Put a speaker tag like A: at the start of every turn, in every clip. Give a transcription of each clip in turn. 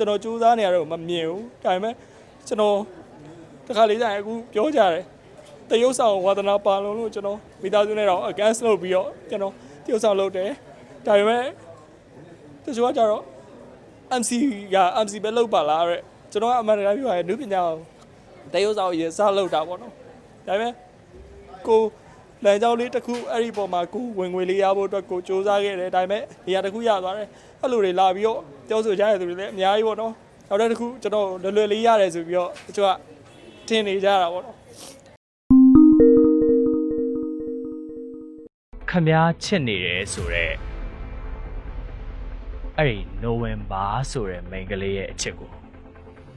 A: ကျွန်တော်စူးစမ်းနေရတော့မမြင်ဘူးဒါပေမဲ့ကျွန်တော်တခါလေးကျရင်အခုပြောကြတယ်တရုတ်ဆောင်ဝါသနာပါလုံးလို့ကျွန်တော်မိသားစုနဲ့တော့ against လုပ်ပြီးတော့ကျွန်တော်တရုတ်ဆောင်လုပ်တယ်ဒါပေမဲ့တချို့ကကြတော့ MC က MC ပဲလုပ်ပါလားတဲ့ကျွန်တော်ကအမှန်တကယ်ပြောရရင်နုပညာကိုတရုတ်ဆောင်ရေစားလုပ်တာပေါ့နော်ဒါပေမဲ့ကို လမ်းကြောင်းလေးတစ်ခုအဲ့ဒီပေါ်မှာကိုဝင်ငွေလေးရဖို့အတွက်ကိုစူးစမ်းခဲ့တယ်ဒါပေမဲ့နေရာတစ်ခုရသွားတယ်အဲ့လိုတွေလာပြီးတော့ပြောဆိုကြရတဲ့သူတွေလည်းအများကြီးပေါ့နော်နောက်တစ်ခုကျွန်တော်လွယ်လွယ်လေးရတယ်ဆိုပြီးတော့တချို့ကထင်နေကြတာပေါ့နော်
B: ခမားချစ်နေတယ်ဆိုတော့အဲ့ဒီနိုဝင်ဘာဆိုတဲ့မိန်းကလေးရဲ့အချစ်ကို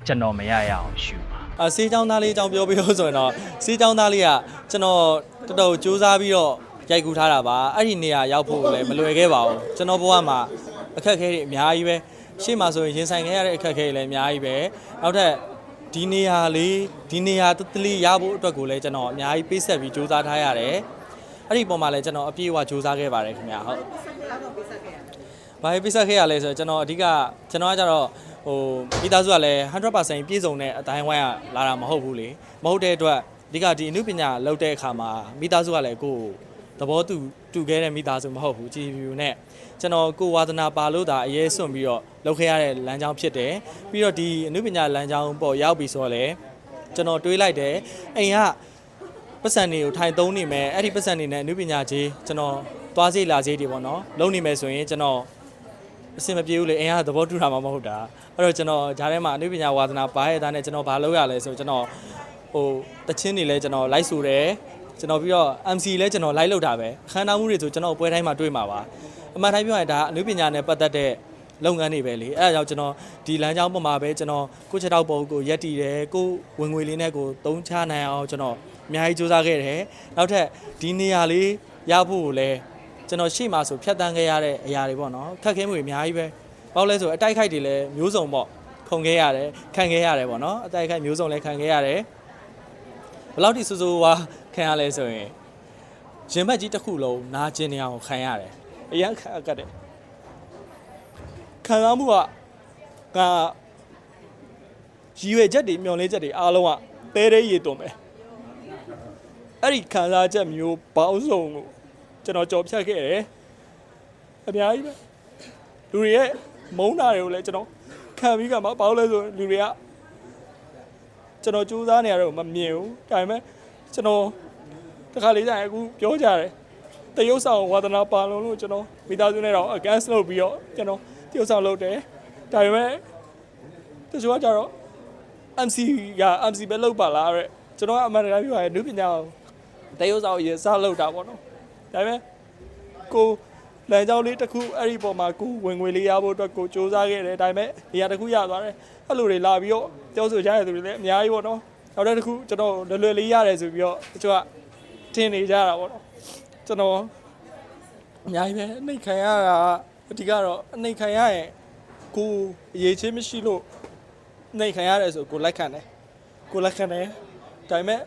B: ကျွန်တော်မရရအောင်ရှူပါ
C: အစေးချောင်းသားလေးအကြောင်းပြောပြလို့ဆိုရင်တော့စေးချောင်းသားလေးကကျွန်တော် တော်တော်စူးစမ်းပြီးတော့ရိုက်ကူးထားတာပါအဲ့ဒီနေရာရောက်ဖို့လည်းမလွယ်ခဲ့ပါဘူးကျွန်တော်ဘဝမှာအခက်အခဲတွေအများကြီးပဲရှေ့မှာဆိုရင်ရင်ဆိုင်ခဲ့ရတဲ့အခက်အခဲတွေလည်းအများကြီးပဲနောက်ထပ်ဒီနေရာလေးဒီနေရာတတလေးရဖို့အတွက်ကိုလည်းကျွန်တော်အများကြီးပေးဆက်ပြီးစူးစမ်းထားရတယ်အဲ့ဒီပုံမှာလည်းကျွန်တော်အပြည့်အဝစူးစမ်းခဲ့ပါတယ်ခင်ဗျာဟုတ်ဘာပဲပြဆက်ခဲ့ရလဲဆိုတော့ကျွန်တော်အဓိကကျွန်တော်ကကြတော့ဟိုမိသားစုကလည်း100%ပြည့်စုံတဲ့အတိုင်းဝိုင်းကလာတာမဟုတ်ဘူးလေမဟုတ်တဲ့အတွက် အဓိကဒီအမှုပညာလောက်တဲ့အခါမှာမိသားစုကလည်းကိုယ်သဘောတူတူခဲ့တဲ့မိသားစုမဟုတ်ဘူး GPU နဲ့ကျွန်တော်ကိုယ်ဝါသနာပါလို့ဒါအရေးစွန့်ပြီးတော့လုပ်ခဲ့ရတဲ့လမ်းကြောင်းဖြစ်တယ်ပြီးတော့ဒီအမှုပညာလမ်းကြောင်းပေါ်ရောက်ပြီဆိုတော့လေကျွန်တော်တွေးလိုက်တယ်အိမ်ကပတ်စံတွေကိုထိုင်သုံးနေမယ်အဲ့ဒီပတ်စံတွေနဲ့အနုပညာကြီးကျွန်တော်သွားစေးလာစေးတွေပေါ့နော်လုံးနေမယ်ဆိုရင်ကျွန်တော်အဆင်မပြေဘူးလေအင်အားသဘောတူတာမှမဟုတ်တာအဲ့တော့ကျွန်တော်ဂျားထဲမှာအနုပညာဝါသနာပါရဲ့သားနဲ့ကျွန်တော်ဘာလုပ်ရလဲဆိုကျွန်တော် ဟိုတချင်းတွေလည်းကျွန်တော်လိုက်ဆိုတယ်ကျွန်တော်ပြီးတော့ MC လည်းကျွန်တော်လိုက်လုပ်တာပဲခန္ဓာမှုတွေဆိုကျွန်တော်ပွဲတိုင်းမှာတွေ့မှာပါအမှန်တိုင်းပြောရင်ဒါအနုပညာနဲ့ပတ်သက်တဲ့လုပ်ငန်းတွေပဲလေအဲ့ဒါကြောင့်ကျွန်တော်ဒီလမ်းကြောင်းပေါ်မှာပဲကျွန်တော်ကိုချက်တော့ပုံကိုရက်တည်တယ်ကိုဝင်ငွေလေးနဲ့ကိုသုံးချနိုင်အောင်ကျွန်တော်အများကြီးစူးစမ်းခဲ့တယ်နောက်ထပ်ဒီနေရာလေးရဖို့ကိုလည်းကျွန်တော်ရှေ့မှာဆိုဖြတ်တန်းခဲ့ရတဲ့အရာတွေပေါ့နော်ခက်ခဲမှုတွေအများကြီးပဲဘာလို့လဲဆိုအတိုက်ခိုက်တွေလည်းမျိုးစုံပေါ့ခုံခဲ့ရတယ်ခံခဲ့ရတယ်ပေါ့နော်အတိုက်ခိုက်မျိုးစုံလည်းခံခဲ့ရတယ် ဘယ်လောက်ထိစူးစူးဝါခံရလဲဆိုရင်ရင်ဘတ်ကြီးတစ်ခုလုံးနာကျင်နေအောင်ခံရတယ်
A: အရန်ခက်ကတ်တယ်ခံစားမှုကငါရည်ရွယ်ချက်တွေမျှော်လင့်ချက်တွေအားလုံးကတဲတဲရေသွန်ပဲအဲ့ဒီခံစားချက်မျိုးပေါင်းစုံကိုကျွန်တော်ကြော်ဖြတ်ခဲ့တယ်အများကြီးပဲလူတွေရဲ့မုန်းတာတွေကိုလည်းကျွန်တော်ခံပြီးကမှဘာလို့လဲဆိုရင်လူတွေက ကျွန်တော်စူးစမ်းနေရတော့မမြင်ဘူးဒါပေမဲ့ကျွန်တော်တခါလေးကျရင်အခုပြောကြတယ်တရုတ်ဆောင်ဝါသနာပါလုံးလို့ကျွန်တော်မိသားစုနဲ့တော့ against လုပ်ပြီးတော့ကျွန်တော်တရုတ်ဆောင်လုပ်တယ်ဒါပေမဲ့တချို့ကကြတော့ MC က MC ပဲလုပ်ပါလားတဲ့ကျွန်တော်ကအမှန်တကယ်ပြောရရင်နုပညာကိုတရုတ်ဆောင်ရေစားလုပ်တာပေါ့နော်ဒါပေမဲ့ကို လမ်းကြောင်းလေးတစ်ခုအဲ့ဒီပေါ်မှာကိုဝင်ငွေလေးရဖို့အတွက်ကိုစူးစမ်းခဲ့တယ်ဒါပေမဲ့နေရာတစ်ခုရသွားတယ်အဲ့လိုတွေလာပြီးတော့ပြောဆိုကြရတဲ့သူတွေလည်းအများကြီးပေါ့နော်နောက်တစ်ခုကျွန်တော်လွယ်လွယ်လေးရတယ်ဆိုပြီးတော့တချို့ကထင်နေကြတာပေါ့နော်ကျွန်တော်အများကြီးပဲအနှိတ်ခံရတာအဓိကတော့အနှိတ်ခံရရင်ကိုအရေးချင်းမရှိလို့အနှိတ်ခံရတယ်ဆိုကိုလက်ခံတယ်ကိုလက်ခံတယ်ဒါပေမဲ့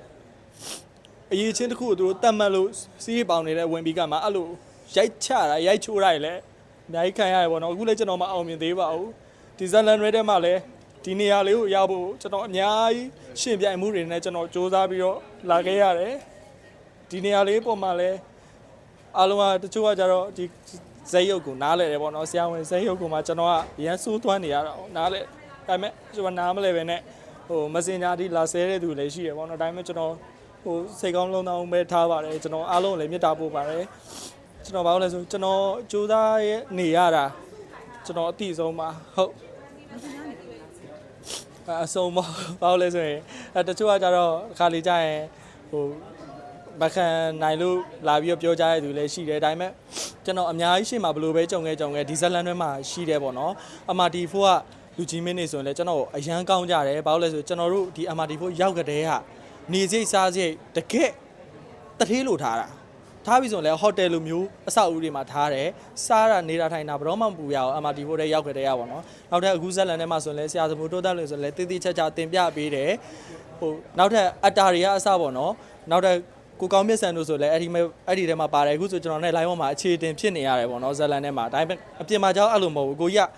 A: အရေးချင်းတစ်ခုကိုသူတို့တတ်မှတ်လို့စီးပေါင်နေတဲ့ဝင်ပြီးကမှအဲ့လို ရိုက်ချတာရိုက်ချိုးတာတွေလည်းအများကြီးခံရတယ်ပေါ့နော်အခုလည်းကျွန်တော်မအောင်မြင်သေးပါဘူးဒီဇလန်ရဲထဲမှာလည်းဒီနေရာလေးကိုရဖို့ကျွန်တော်အများကြီးရှင်ပြိုင်မှုတွေနဲ့ကျွန်တော်စူးစမ်းပြီးတော့လာခဲ့ရတယ်ဒီနေရာလေးပုံမှာလည်းအားလုံးကတချို့ကကြတော့ဒီဇက်ရုပ်ကိုနားလဲတယ်ပေါ့နော်ဆရာဝန်ဇက်ရုပ်ကိုမှကျွန်တော်ကရန်ဆိုးသွမ်းနေရတာပေါ့နားလဲဒါပေမဲ့ကျွန်တော်နားမလဲပဲနဲ့ဟိုမစင်ညာဒီလာဆဲတဲ့သူလည်းရှိရပေါ့နော်ဒါပေမဲ့ကျွန်တော်ဟိုစိတ်ကောင်းလုံးတောင်းပဲထားပါတယ်ကျွန်တော်အားလုံးကိုလည်းမေတ္တာပို့ပါတယ် ကျွန်တော်ဘာလို့လဲဆိုကျွန်တော်ကြိုးစားရဲ့နေရတာကျွန်တော်အတိဆုံးပါဟုတ်အဆုံးမဘာလို့လဲဆိုရင်အဲတချို့ကကြတော့တစ်ခါလေကြာရင်ဟိုမခံနိုင်လို့လာပြီးတော့ပြောကြတဲ့သူလည်းရှိတယ်ဒါပေမဲ့ကျွန်တော်အများကြီးရှေ့မှာဘယ်လိုပဲကြုံခဲ့ကြုံခဲ့ဒီဇလန်တွေမှာရှိတယ်ပေါ့နော် MRT4 ကလူကြီးမင်းနေဆိုရင်လည်းကျွန်တော်အရန်ကောင်းကြတယ်ဘာလို့လဲဆိုကျွန်တော်တို့ဒီ MRT4 ရောက်ကြတဲ့ကနေစိတ်စားစိတ်တကက်တထေးလို့ထားတာ ထားပြီဆိုရင်လည်းဟိုတယ်လိုမျိုးအဆောက်အဦတွေမှာထားတယ်စားတာနေတာထိုင်တာဘယ်တော့မှမပူရအောင် MRT4 ထဲရောက်ကြတဲ့ရပါတော့နောက်ထပ်အခုဇလန်ထဲမှာဆိုရင်လည်းဆရာစမှုတိုးတက်လို့ဆိုရင်လည်းတည်တည်ချာချာတင်ပြပေးတယ်ဟိုနောက်ထပ်အတာတွေကအစပေါ့နော်နောက်ထပ်ကိုကောင်းမြတ်ဆန်တို့ဆိုလည်းအဲ့ဒီမဲ့အဲ့ဒီထဲမှာပါတယ်အခုဆိုကျွန်တော်နဲ့ line ပေါ်မှာအခြေတင်ဖြစ်နေရတယ်ပေါ့နော်ဇလန်ထဲမှာဒါပေမဲ့အပြင်မှာကြောက်အဲ့လိုမဟုတ်ဘူးကိုကြီးက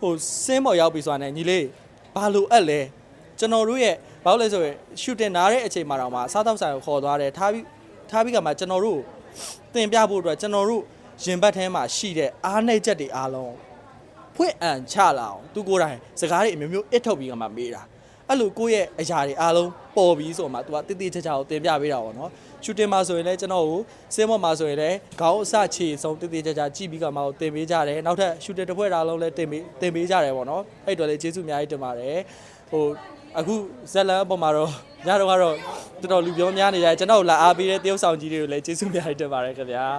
A: ဟဟိုစင်းမော်ရောက်ပြီဆိုတာနဲ့ညီလေးဘာလို့အပ်လဲကျွန်တော်တို့ရဲ့ဘာလို့လဲဆိုရင်ရှူတင်နားတဲ့အချိန်မှာတော့မှစားတော့ဆိုင်ကိုခေါ်သွားတယ်ထားပြီး ထားပြီးကမှကျွန်တော်တို့တင်ပြဖို့အတွက်ကျွန်တော်တို့ရင်ဘတ်ထဲမှာရှိတဲ့အားနှိပ်ချက်တွေအားလုံးဖွင့်အံချလာအောင်သူကိုယ်တိုင်စကားတွေအမျိုးမျိုးအစ်ထုတ်ပြီးကမှမေးတာအဲ့လိုကိုယ့်ရဲ့အရာတွေအားလုံးပေါ်ပြီးဆိုမှ तू ကတိတိကျကျကိုတင်ပြပေးတာပေါ့နော်ရှူတင်မှာဆိုရင်လည်းကျွန်တော်ကိုစင်းမော့မှာဆိုရင်လည်းခေါင်းအစခြေဆုံးတိတိကျကျကြည့်ပြီးကမှကိုတင်ပေးကြတယ်နောက်ထပ်ရှူတင်တစ်ဖွဲ့အားလုံးလည်းတင်ပေးတင်ပေးကြတယ်ပေါ့နော်အဲ့အတော့လည်းကျေးဇူးအများကြီးတင်ပါတယ် ဟိုအခုဇက်လန်အပေါ်မှာတော့ညတော့ကတော့တော်တော်လူပြောများနေကြတယ်ကျွန်တော်လာအားပေးတဲ့တရုပ်ဆောင်ကြီးတွေကိုလည်းကျေးဇူးအများကြီးတင်ပါတယ်ခင်ဗျာ